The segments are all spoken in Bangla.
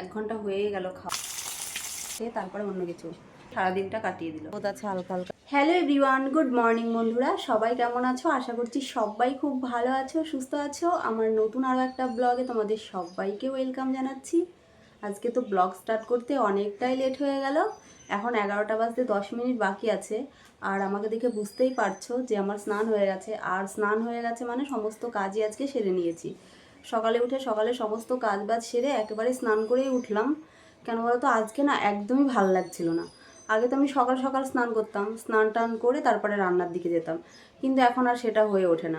এক ঘণ্টা হয়ে গেল খাওয়া। খেয়ে তারপরে অন্য কিছু। সারাদিনটা কাটিয়ে দিল। রোদ আছে হালকা হালকা। হ্যালো এভরিওয়ান গুড মর্নিং বন্ধুরা। সবাই কেমন আছো? আশা করছি সবাই খুব ভালো আছো সুস্থ আছো। আমার নতুন আরও একটা ব্লগে তোমাদের সবাইকে ওয়েলকাম জানাচ্ছি। আজকে তো ব্লগ স্টার্ট করতে অনেকটাই লেট হয়ে গেল। এখন এগারোটা বাজতে দশ মিনিট বাকি আছে। আর আমাকে দেখে বুঝতেই পারছ যে আমার স্নান হয়ে গেছে। আর স্নান হয়ে গেছে মানে সমস্ত কাজই আজকে সেরে নিয়েছি। সকালে উঠে সকালে সমস্ত কাজ বাজ সেরে একেবারে স্নান করেই উঠলাম। কেন বলতো? আজকে না একদমই ভালো লাগছিল না। আগে তো আমি সকাল সকাল স্নান করতাম, স্নান টান করে তারপরে রান্নার দিকে যেতাম। কিন্তু এখন আর সেটা হয়ে ওঠে না।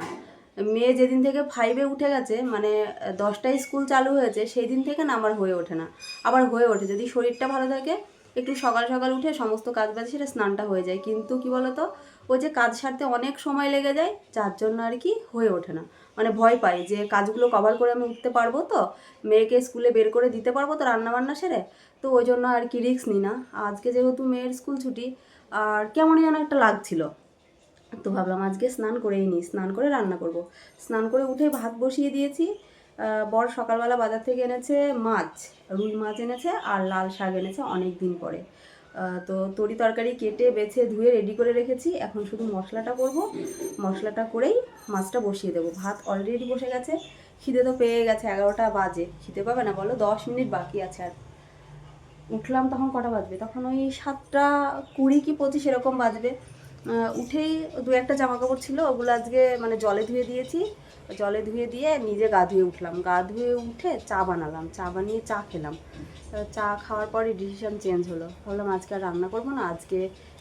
মেয়ে যেদিন থেকে ফাইভে উঠে গেছে মানে দশটায় স্কুল চালু হয়েছে সেই দিন থেকে না আমার হয়ে ওঠে না। আবার হয়ে ওঠে, যদি শরীরটা ভালো থাকে, একটু সকাল সকাল উঠে সমস্ত কাজ বাজ সেরে স্নানটা হয়ে যায়। কিন্তু কি বলতো? ওই যে কাজ সারতে অনেক সময় লেগে যায়, যার জন্য আর কি হয়ে ওঠে না। মানে ভয় পাই যে কাজগুলো কভার করে আমি উঠতে পারব তো, মেয়েকে স্কুলে বের করে দিতে পারব তো রান্নাবান্না সেরে, তো ওই জন্য আর কি রিস্ক নিই না। আজকে যেহেতু মেয়ের স্কুল ছুটি, আর কেমন যেন একটা লাগছিল, তো ভাবলাম আজকে স্নান করেই নিই, স্নান করে রান্না করব। স্নান করে উঠে ভাত বসিয়ে দিয়েছি বর সকালবেলা বাজার থেকে এনেছে মাছ, রুই মাছ এনেছে আর লাল শাক এনেছে অনেক দিন পরে। তো তরি তরকারি কেটে, বেছে, ধুয়ে রেডি করে রেখেছি। এখন শুধু মশলাটা করব। মশলাটা করেই মাছটা বসিয়ে দেবো। ভাত অলরেডি বসে গেছে। খিদে তো পেয়ে গেছে, এগারোটা বাজে। খিদে পাবে না বলো? দশ মিনিট বাকি আছে আর। উঠলাম তখন কটা বাজবে? তখন ওই সাতটা কুড়ি কি পঁচিশ এরকম বাজবে। উঠেই দু একটা জামা কাপড় ছিল, ওগুলো আজকে মানে জলে ধুয়ে দিয়েছি। জলে ধুয়ে দিয়ে নিজে গা ধুয়ে উঠলাম। গা ধুয়ে উঠে চা বানালাম, চা বানিয়ে চা খেলাম। চা খাওয়ার পরে ডিসিশন চেঞ্জ হলো। ভাবলাম আজকে আর রান্না করব না, আজকে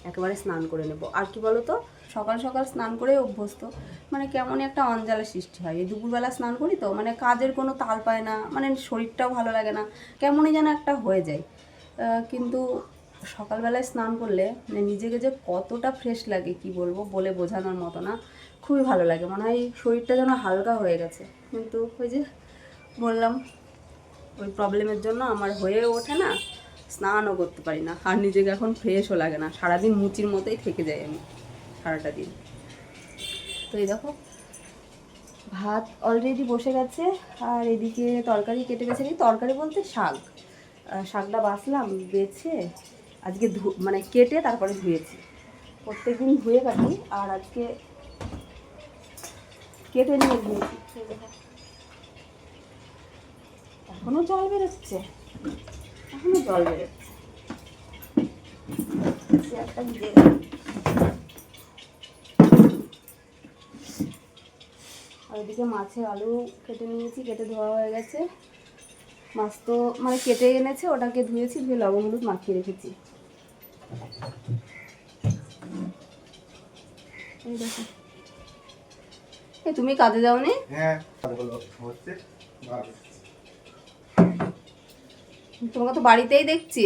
একেবারে স্নান করে নেব। আর কি বলো তো সকাল সকাল স্নান করে অভ্যস্ত। মানে কেমনই একটা অঞ্জালা সৃষ্টি হয়। এই দুপুরবেলা স্নান করি তো মানে কাজের কোনো তাল পায় না মানে শরীরটাও ভালো লাগে না, কেমনই যেন একটা হয়ে যায়। কিন্তু সকালবেলায় স্নান করলে মানে নিজেকে যে কতটা ফ্রেশ লাগে, কি বলব, বলে বোঝানোর মতো না। খুবই ভালো লাগে। মনে হয় শরীরটা যেন হালকা হয়ে গেছে। কিন্তু ওই যে বললাম, ওই প্রবলেমের জন্য আমার হয়ে ওঠে না, স্নানও করতে পারি না। আর নিজেকে এখন ফ্রেশও লাগে না। সারাদিন মুচির মতোই থেকে যাই আমি সারাটা দিন। তো এই দেখো, ভাত অলরেডি বসে গেছে, আর এদিকে তরকারি কেটে গেছে। তরকারি বলতে শাক। শাকটা বাছলাম বেছে, আজকে ধু মানে কেটে তারপরে ধুয়েছি। প্রত্যেকদিন ধুয়ে কাটি, আর আজকে কেটে নিয়ে ধুয়েছি এখনও জল বেরোচ্ছে? এখনও জল বেরোচ্ছে। চেয়ারটা ভিজে আর এদিকে মাছের আলু কেটে নিয়েছি, কেটে ধোয়া হয়ে গেছে। মাছ তো মানে কেটে এনেছে, ওটাকে ধুয়েছি, ধুয়ে লবণ হলুদ মাখিয়ে রেখেছি। এই দেখো। তুমি কাজে যাওনি? হ্যাঁ। হচ্ছে ভালো। তোমাকে তো বাড়িতেই দেখছি।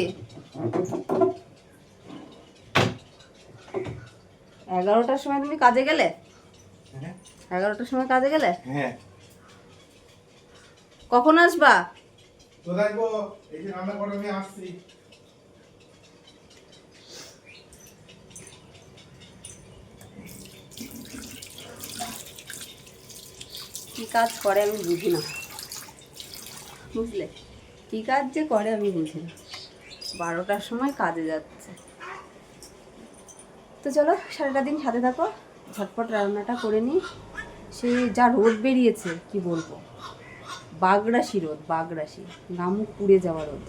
এগারোটার সময় তুমি কাজে গেলে? হ্যাঁ। এগারোটার সময় কাজে গেলে? হ্যাঁ। কখন আসবা? আসছি। কি কাজ করে আমি বুঝি না। বুঝলে? কি কাজ যে করে আমি বুঝি না। বারোটার সময় কাজে যাচ্ছে। তো চলো, সারাটা দিন সাথে থাকো, ঝটপট রান্নাটা করে নিই। সে যা রোদ বেরিয়েছে, কি বলব? বাগড়াশি রোদ, বাগড়াশি। গামুক পুড়ে যাওয়া রোদ।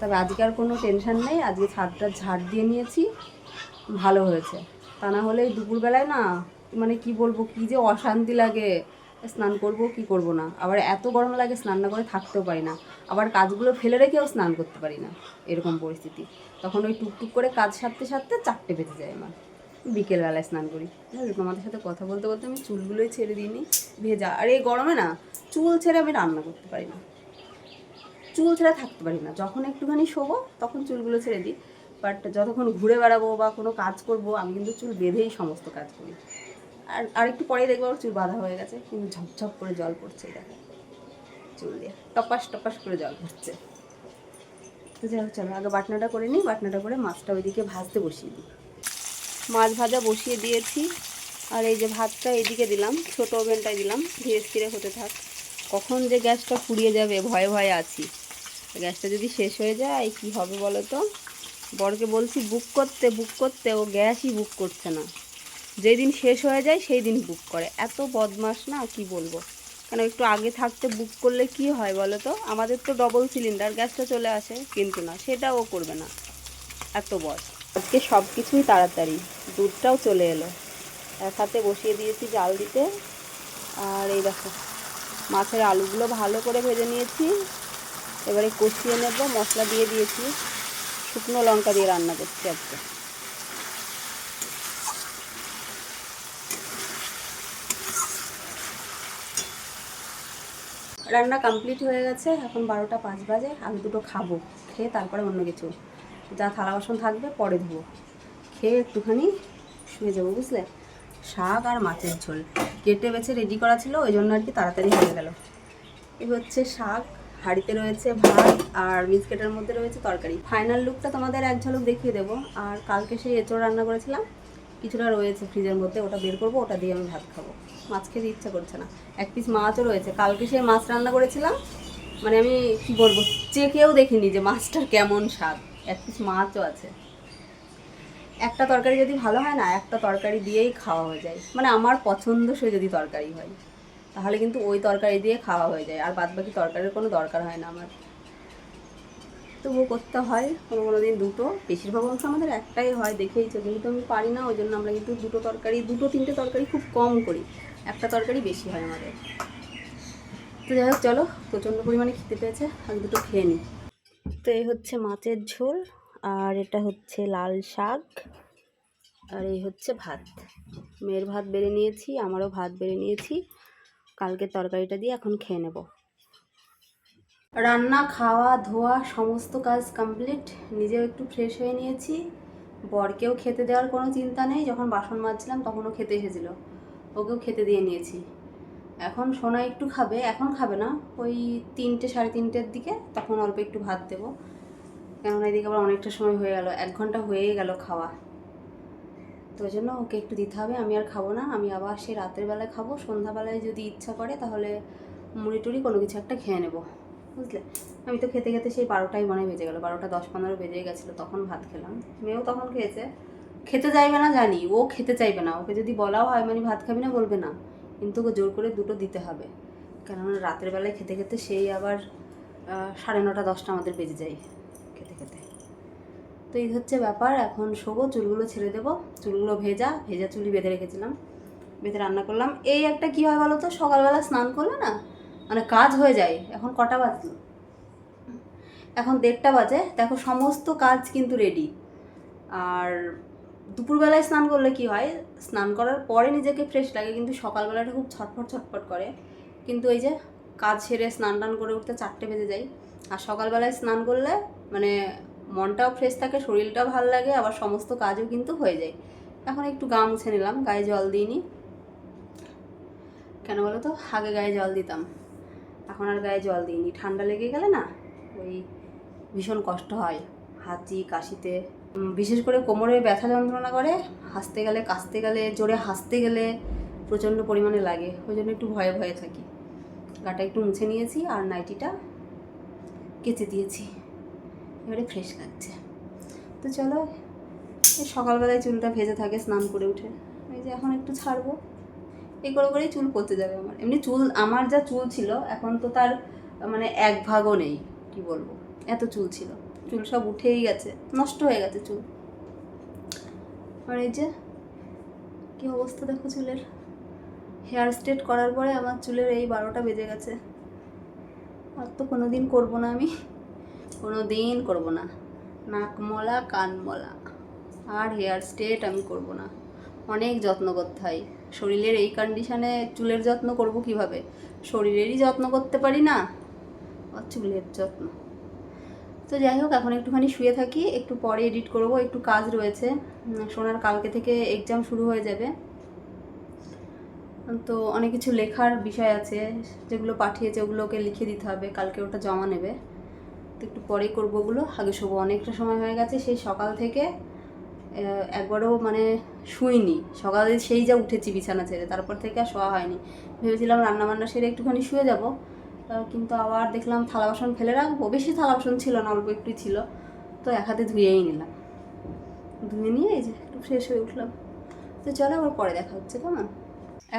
তবে আজকে আর কোনো টেনশন নেই, আজকে ছাদটা ঝাড় দিয়ে নিয়েছি, ভালো হয়েছে। তা না হলে দুপুরবেলায় না মানে কি বলব, কি যে অশান্তি লাগে। স্নান করব, কি করব না? আবার এত গরম লাগে স্নান না করে থাকতেও পারি না। আবার কাজগুলো ফেলে রেখেও স্নান করতে পারি না। এরকম পরিস্থিতি। তখন ওই টুকটুক করে কাজ সারতে সারতে চারটে বেজে যায় আমার। বিকেলবেলায় স্নান করি। তোমাদের সাথে কথা বলতে বলতে আমি চুলগুলোই ছেড়ে দিইনি, ভেজা। আর এই গরমে না, চুল ছেড়ে আমি রান্না করতে পারি না। চুল ছেড়ে থাকতে পারি না। যখন একটুখানি শোবো, তখন চুলগুলো ছেড়ে দিই। বাট যতক্ষণ ঘুরে বেড়াবো বা কোনো কাজ করব, আমি কিন্তু চুল বেঁধেই সমস্ত কাজ করি। আর আর একটু পরেই দেখব চুল বাঁধা হয়ে গেছে, কিন্তু ঝপঝপ করে জল পড়ছে দেখো। চুল দিয়ে, টপাস টপাস করে জল পড়ছে। তো যাই হোক, চলো, আগে বাটনাটা করে নিই, বাটনাটা করে মাছটা ওইদিকে ভাজতে বসিয়ে দিই। মাছ ভাজা বসিয়ে দিয়েছি, আর এই যে ভাতটা এদিকে দিলাম, ছোট ওভেনটায় দিলাম, ধীরে স্থিরে হতে থাক। কখন যে গ্যাসটা ফুরিয়ে যাবে, ভয়ে ভয়ে আছি। গ্যাসটা যদি শেষ হয়ে যায়, কি হবে বলো তো? বরকে বলছি, বুক করতে বুক করতে, ও গ্যাসই বুক করছে না। যেই দিন শেষ হয়ে যায় সেই দিন বুক করে। এত বদমাস না, কি বলব? কেন, একটু আগে থাকতে বুক করলে কি হয় বলো তো? আমাদের তো ডবল সিলিন্ডার গ্যাসটা চলে আসে, কিন্তু না, সেটা ও করবে না। এত বদ আজকে সব কিছুই তাড়াতাড়ি। দুধটাও চলে এলো। এক হাতে বসিয়ে দিয়েছি জাল দিতে। আর এই দেখো, মাছের আলুগুলো ভালো করে ভেজে নিয়েছি। এবারে কষিয়ে নেব, মশলা দিয়ে দিয়েছি। শুকনো লঙ্কা দিয়ে রান্না করছি আজকে। রান্না কমপ্লিট হয়ে গেছে, এখন বারোটা পাঁচ বাজে, আমি দুটো খাব, খেয়ে তারপরে অন্য কিছু। যা থালা বাসন থাকবে, পরে ধোবো। খেয়ে একটুখানি শুয়ে যাব, বুঝলে? শাক আর মাছের ঝোল। কেটে বেছে রেডি করা ছিল, ওই জন্য আর কি তাড়াতাড়ি হয়ে গেল। এই হচ্ছে শাক, হাঁড়িতে রয়েছে ভাত আর বিস্কেটের মধ্যে রয়েছে তরকারি। ফাইনাল লুকটা তোমাদের এক ঝলক দেখিয়ে দেবো। আর কালকে সেই এঁচড় রান্না করেছিলাম কিছুটা রয়েছে ফ্রিজের মধ্যে, ওটা বের করব, ওটা দিয়ে আমি ভাত খাব। মাছ খেতে ইচ্ছা করছে না। এক পিস মাছও রয়েছে। কালকে সেই মাছ রান্না করেছিলাম মানে আমি কি বলব চেকেও দেখিনি যে মাছটার কেমন স্বাদ। এক পিস মাছও আছে। একটা তরকারি যদি ভালো হয় না, একটা তরকারি দিয়েই খাওয়া হয়ে যায়। মানে আমার পছন্দসই যদি তরকারি হয়, তাহলে কিন্তু ওই তরকারি দিয়ে খাওয়া হয়ে যায়। আর বাদ বাকি তরকারির কোনো দরকার হয় না আমার। তবুও করতে হয়। কোনো কোনো দিন দুটো। বেশিরভাগ অংশ আমাদের একটাই হয় দেখেইছো যেহেতু আমি পারি না, ওই জন্য আমরা কিন্তু দুটো তরকারি, দুটো তিনটে তরকারি খুব কম করি। একটা তরকারি বেশি হয় আমাদের। তো যাই হোক, চলো। প্রচণ্ড পরিমাণে খেতে পেয়েছে। আমি দুটো খেয়ে নিই। তো এই হচ্ছে মাছের ঝোল, আর এটা হচ্ছে লাল শাক, আর এই হচ্ছে ভাত। মেয়ের ভাত বেড়ে নিয়েছি, আমারও ভাত বেড়ে নিয়েছি। কালকে তরকারিটা দিয়ে এখন খেয়ে নেব। রান্না, খাওয়া, ধোয়া, সমস্ত কাজ কমপ্লিট নিজেও একটু ফ্রেশ হয়ে নিয়েছি। বরকেও খেতে দেওয়ার কোনো চিন্তা নেই। যখন বাসন মাজছিলাম তখনও খেতে এসেছিল। ওকেও খেতে দিয়ে নিয়েছি। এখন সোনা একটু খাবে, এখন খাবে না। ওই তিনটে, সাড়ে তিনটের দিকে তখন অল্প একটু ভাত দেবো। কেননা এদিকে আবার অনেকটা সময় হয়ে গেল। এক ঘণ্টা হয়ে গেল খাওয়া। তো জন্য ওকে একটু দিতে হবে। আমি আর খাব না। আমি আবার সে রাতের বেলায় খাব। সন্ধ্যাবেলায় যদি ইচ্ছা করে তাহলে মুড়ি টুড়ি কোনো কিছু একটা খেয়ে নেব। বুঝলে? আমি তো খেতে খেতে সেই বারোটাই মনে বেজে গেলো। বারোটা দশ পনেরো বেজে গেছিল, তখন ভাত খেলাম। মেয়েও তখন খেয়েছে। খেতে চাইবে না জানি, ও খেতে চাইবে না। ওকে যদি বলাও হয় মানে ভাত খাবি না, বলবে না। কিন্তু ওকে জোর করে দুটো দিতে হবে। কেননা রাতের বেলায় খেতে খেতে সেই আবার সাড়ে নটা, দশটা আমাদের বেজে যায় খেতে খেতে। তো এই হচ্ছে ব্যাপার। এখন শোবো, চুলগুলো ছেড়ে দেবো। চুলগুলো ভেজা ভেজা চুলি বেঁধে রেখেছিলাম। বেঁধে রান্না করলাম। এই একটা কী হয় বলো তো সকালবেলা স্নান করলে না মানে কাজ হয়ে যায়, এখন কটা বাজলো? এখন দেড়টা বাজে, দেখো সমস্ত কাজ কিন্তু রেডি আর দুপুরবেলায় স্নান করলে কি হয়, স্নান করার পরে নিজেকে ফ্রেশ লাগে, কিন্তু সকালবেলাটা খুব ছটফট ছটফট করে। কিন্তু এই যে কাজ সেরে স্নান টান করে উঠতে চারটে বেজে যায়। আর সকালবেলায় স্নান করলে মানে মনটাও ফ্রেশ থাকে, শরীরটাও ভালো লাগে, আবার সমস্ত কাজও কিন্তু হয়ে যায়। এখন একটু গা মুছে নিলাম, গায়ে জল দিইনি কেন বলো তো? আগে গায়ে জল দিতাম। এখন আর গায়ে জল দিইনি। ঠান্ডা লেগে গেলে না ওই ভীষণ কষ্ট হয় হাঁচি, কাশিতে। বিশেষ করে কোমরে ব্যথা যন্ত্রণা করে, হাসতে গেলে, কাশতে গেলে, জোরে হাসতে গেলে প্রচণ্ড পরিমাণে লাগে। ওই জন্য একটু ভয়ে ভয়ে থাকি। গাটা একটু মুছে নিয়েছি আর নাইটিটা কেচে দিয়েছি। এবারে ফ্রেশ লাগছে। তো চলো সকালবেলায় চুলটা ভেজে থাকে, স্নান করে উঠে। এই যে এখন একটু ছাড়বো। এই করে করেই চুল পড়তে যাবে আমার। এমনি চুল, আমার যা চুল ছিল, এখন তো তার মানে এক ভাগও নেই, কি বলব? এত চুল ছিল। চুল সব উঠেই গেছে, নষ্ট হয়ে গেছে চুল। আর এই যে, কি অবস্থা দেখো চুলের? হেয়ার স্ট্রেট করার পরে আমার চুলের এই বারোটা বেজে গেছে। আর তো কোনো দিন করব না আমি। কোনো দিন করব না। নাক মলা, কান মলা। আর হেয়ার স্ট্রেট আমি করব না। অনেক যত্ন করতে হয়। শরীরের এই কন্ডিশনে চুলের যত্ন করব কীভাবে? শরীরেরই যত্ন করতে পারি না চুলের যত্ন। তো যাই হোক, এখন একটুখানি শুয়ে থাকি, একটু পরে এডিট করব, একটু কাজ রয়েছে। সোনার কালকে থেকে এক্সাম শুরু হয়ে যাবে। তো অনেক কিছু লেখার বিষয় আছে, যেগুলো পাঠিয়েছে ওগুলোকে লিখে দিতে হবে, কালকে ওটা জমা নেবে। তো একটু পরেই করব ওগুলো। আগে শোবো, অনেকটা সময় হয়ে গেছে, সেই সকাল থেকে একবারও মানে শুইনি। সকালে সেই যা উঠেছি বিছানা ছেড়ে, তারপর থেকে আর শোয়া হয়নি। ভেবেছিলাম রান্না বান্না সেরে একটুখানি শুয়ে যাব কিন্তু আবার দেখলাম থালা বাসন ফেলে রাখব। বেশি থালা বাসন ছিল না, অল্প একটু ছিল। তো এক হাতে ধুয়েই নিলাম। ধুয়ে নিয়ে এই যে একটু ফ্রেশ হয়ে উঠলাম। তো চলো আবার পরে দেখা হচ্ছে, কেমন?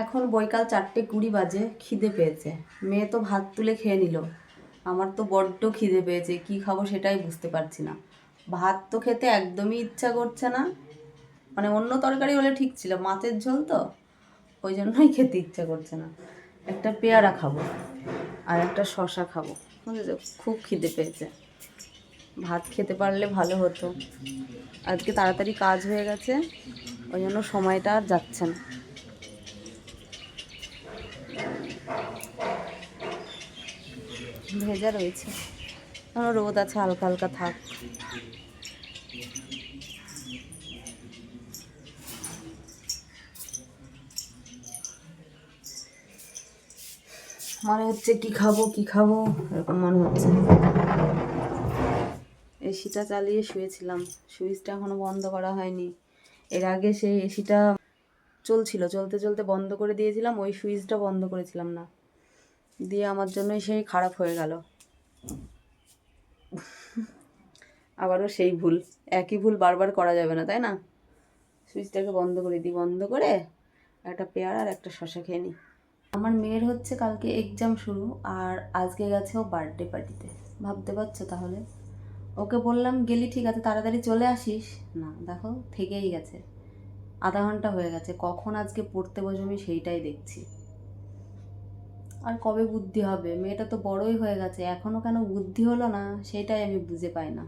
এখন বৈকাল চারটে কুড়ি বাজে, খিদে পেয়েছে। মেয়ে তো ভাত তুলে খেয়ে নিল। আমার তো বড্ড খিদে পেয়েছে, কি খাব সেটাই বুঝতে পারছি না। ভাত তো খেতে একদমই ইচ্ছা করছে না। মানে অন্য তরকারি হলে ঠিক ছিল, মাছের ঝোল তো, ওই জন্যই খেতে ইচ্ছা করছে না। একটা পেয়ারা খাব আর একটা শশা খাব। বুঝেছ? খুব খিদে পেয়েছে। ভাত খেতে পারলে ভালো হতো। আজকে তাড়াতাড়ি কাজ হয়ে গেছে, ওই জন্য সময়টা আর যাচ্ছে না। ভেজা রয়েছে। এখনও রোদ আছে, হালকা হালকা থাক। মনে হচ্ছে কি খাব কি খাব, এরকম মনে হচ্ছে। এসিটা চালিয়ে শুয়েছিলাম, সুইচটা এখনও বন্ধ করা হয়নি। এর আগে সেই এসিটা চলছিল, চলতে চলতে বন্ধ করে দিয়েছিলাম, ওই সুইচটা বন্ধ করেছিলাম না। দিয়ে আমার জন্যই সেই খারাপ হয়ে গেল। আবারও সেই ভুল। একই ভুল বারবার করা যাবে না, তাই না? সুইচটাকে বন্ধ করে দিই, বন্ধ করে একটা পেয়ারা আর একটা শশা খেয়ে নিই। আমার মেয়ের হচ্ছে কালকে এক্সাম শুরু আর আজকে গেছে ও বার্থডে পার্টিতে ভাবতে পারছ তাহলে? ওকে বললাম, গেলি ঠিক আছে, তাড়াতাড়ি চলে আসিস। না, দেখো, থেকেই গেছে। আধা ঘণ্টা হয়ে গেছে। কখন আজকে পড়তে বসে আমি সেইটাই দেখছি। আর কবে বুদ্ধি হবে? মেয়েটা তো বড়ই হয়ে গেছে। এখনও কেন বুদ্ধি হলো না? সেটাই আমি বুঝে পাই না।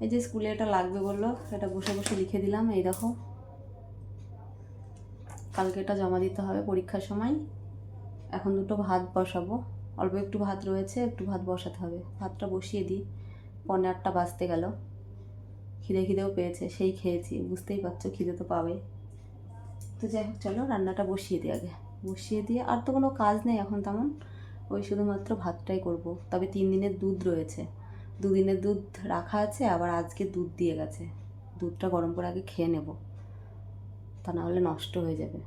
এই যে স্কুলে এটা লাগবে বলল এটা বসে বসে লিখে দিলাম, এই দেখো। কালকে এটা জমা দিতে হবে পরীক্ষার সময়। এখন দুটো ভাত বসাবো। অল্প একটু ভাত রয়েছে, একটু ভাত বসাতে হবে। ভাতটা বসিয়ে দিই। পনেরো আটটা বাজতে গেল। খিদে খিদেও পেয়েছে, সেই খেয়েছি। বুঝতেই পারছ, খিদে তো পাবে তো যাই হোক, চলো রান্নাটা বসিয়ে দিই আগে। বসিয়ে দিয়ে, আর তো কোনো কাজ নেই এখন তেমন। ওই শুধুমাত্র ভাতটাই করব। তবে তিন দিনের দুধ রয়েছে। দুদিনের দুধ রাখা আছে, আবার আজকে দুধ দিয়ে গেছে। দুধটা গরম করে আগে খেয়ে নেব। তা না হলে নষ্ট হয়ে যাবে।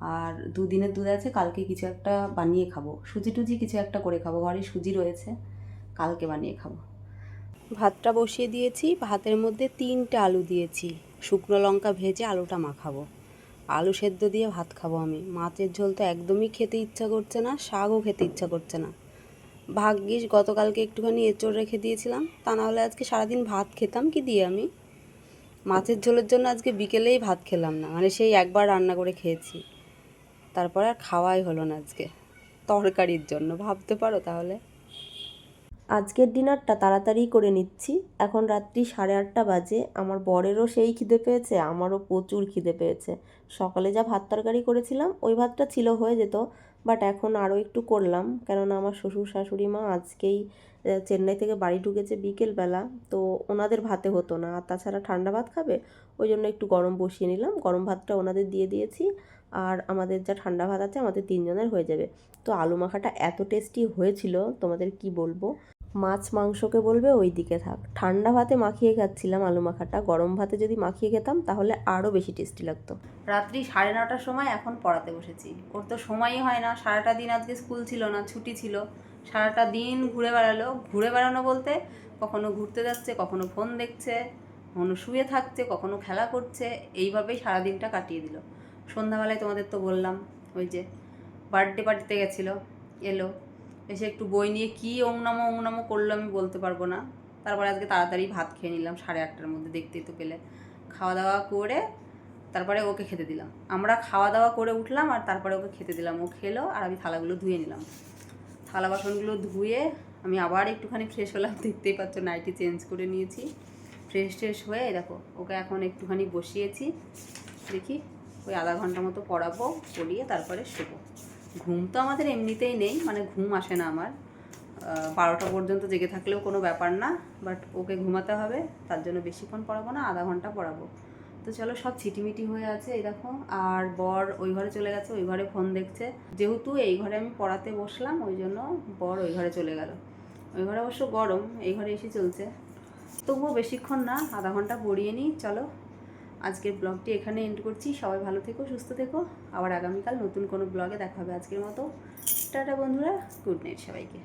আর দুদিনের দুধ আছে, কালকে কিছু একটা বানিয়ে খাব। সুজি টুজি কিছু একটা করে খাব। ঘরে সুজি রয়েছে, কালকে বানিয়ে খাব। ভাতটা বসিয়ে দিয়েছি। ভাতের মধ্যে তিনটে আলু দিয়েছি। শুকনো লঙ্কা ভেজে আলুটা মাখাবো। আলু সেদ্ধ দিয়ে ভাত খাব আমি। মাছের ঝোল তো একদমই খেতে ইচ্ছা করছে না, শাকও খেতে ইচ্ছা করছে না। ভাগ্যিস গতকালকে একটুখানি এঁচড় রেখে দিয়েছিলাম, তা নাহলে আজকে সারাদিন ভাত খেতাম, কি দিয়ে আমি? মাছের ঝোলের জন্য আজকে বিকেলেই ভাত খেলাম না মানে সেই একবার রান্না করে খেয়েছি। তারপর আর খাওয়াই হলো না আজকে, তরকারির জন্য, ভাবতে পারো তাহলে? আজকের ডিনারটা তাড়াতাড়ি করে নিচ্ছি। এখন রাত্রি সাড়ে আটটা বাজে। আমার বরেরও সেই খিদে পেয়েছে, আমারও প্রচুর খিদে পেয়েছে। সকালে যা ভাত তরকারি করেছিলাম, ওই ভাতটা ছিল হয়ে যেত, বাট এখন আরও একটু করলাম। কেননা আমার শ্বশুর শাশুড়ি মা আজকেই চেন্নাই থেকে বাড়ি ঢুকেছে বিকেলবেলা, তো ওনাদের ভাতে হতো না। আর তাছাড়া ঠান্ডা ভাত খাবে, ওই জন্য একটু গরম বসিয়ে নিলাম। গরম ভাতটা ওনাদের দিয়ে দিয়েছি। আর আমাদের যা ঠান্ডা ভাত আছে, আমাদের তিনজনের হয়ে যাবে। তো আলু মাখাটা এত টেস্টি হয়েছিল, তোমাদের কি বলব? মাছ মাংসকে বলবে ওই দিকে থাক। ঠান্ডা ভাতে মাখিয়ে খাচ্ছিলাম আলু মাখাটা। গরম ভাতে যদি মাখিয়ে খেতাম, তাহলে আরও বেশি টেস্টি লাগতো। রাত্রি সাড়ে নটার সময় এখন পড়াতে বসেছি। ওর তো সময়ই হয় না। সারাটা দিন আজকে স্কুল ছিল না, ছুটি ছিল। সারাটা দিন ঘুরে বেড়ালো। ঘুরে বেড়ানো বলতে কখনো ঘুরতে যাচ্ছে, কখনো ফোন দেখছে, কখনো শুয়ে থাকছে, কখনো খেলা করছে। এইভাবেই সারা দিনটা কাটিয়ে দিল। সন্ধ্যাবেলায় তোমাদের তো বললাম, ওই যে বার্থডে পার্টিতে গেছিল, এলো। এসে একটু বই নিয়ে কী ওংনামো ওংনামো করল আমি বলতে পারব না। তারপরে আজকে তাড়াতাড়ি ভাত খেয়ে নিলাম, সাড়ে আটটার মধ্যে দেখতেই তো পেলে। খাওয়া দাওয়া করে তারপরে ওকে খেতে দিলাম। আমরা খাওয়া দাওয়া করে উঠলাম আর তারপরে ওকে খেতে দিলাম। ও খেলো আর আমি থালাগুলো ধুয়ে নিলাম। থালা বাসনগুলো ধুয়ে আমি আবার একটুখানি ফ্রেশ হলাম। দেখতেই পাচ্ছ নাইটি চেঞ্জ করে নিয়েছি। ফ্রেশ ট্রেশ হয়ে দেখো, ওকে এখন একটুখানি বসিয়েছি। দেখি, ওই আধা ঘণ্টা মতো পড়াবো, পড়িয়ে তারপরে শোবো। ঘুম তো আমাদের এমনিতেই নেই মানে ঘুম আসে না আমার। বারোটা পর্যন্ত জেগে থাকলেও কোনো ব্যাপার না বাট ওকে ঘুমাতে হবে, তার জন্য বেশিক্ষণ পড়াবো না, আধা ঘণ্টা পড়াবো। তো চলো সব ছিটিমিটি হয়ে আছে, এই দেখো, আর বর ওই ঘরে চলে গেছে, ওই ঘরে ফোন দেখছে। যেহেতু এই ঘরে আমি পড়াতে বসলাম, ওই জন্য বর ওই ঘরে চলে গেল। ওই ঘরে অবশ্য গরম, এই ঘরে এসে চলছে। তবুও বেশিক্ষণ না, আধা ঘণ্টা পড়িয়ে নিই, চলো। আজকের ব্লগটি এখানে এন্ড করছি। সবাই ভালো থেকো, সুস্থ থেকো। আবার আগামীকাল নতুন কোনো ব্লগে দেখা হবে আজকের মতো। টাটা বন্ধুরা গুড নাইট সবাইকে।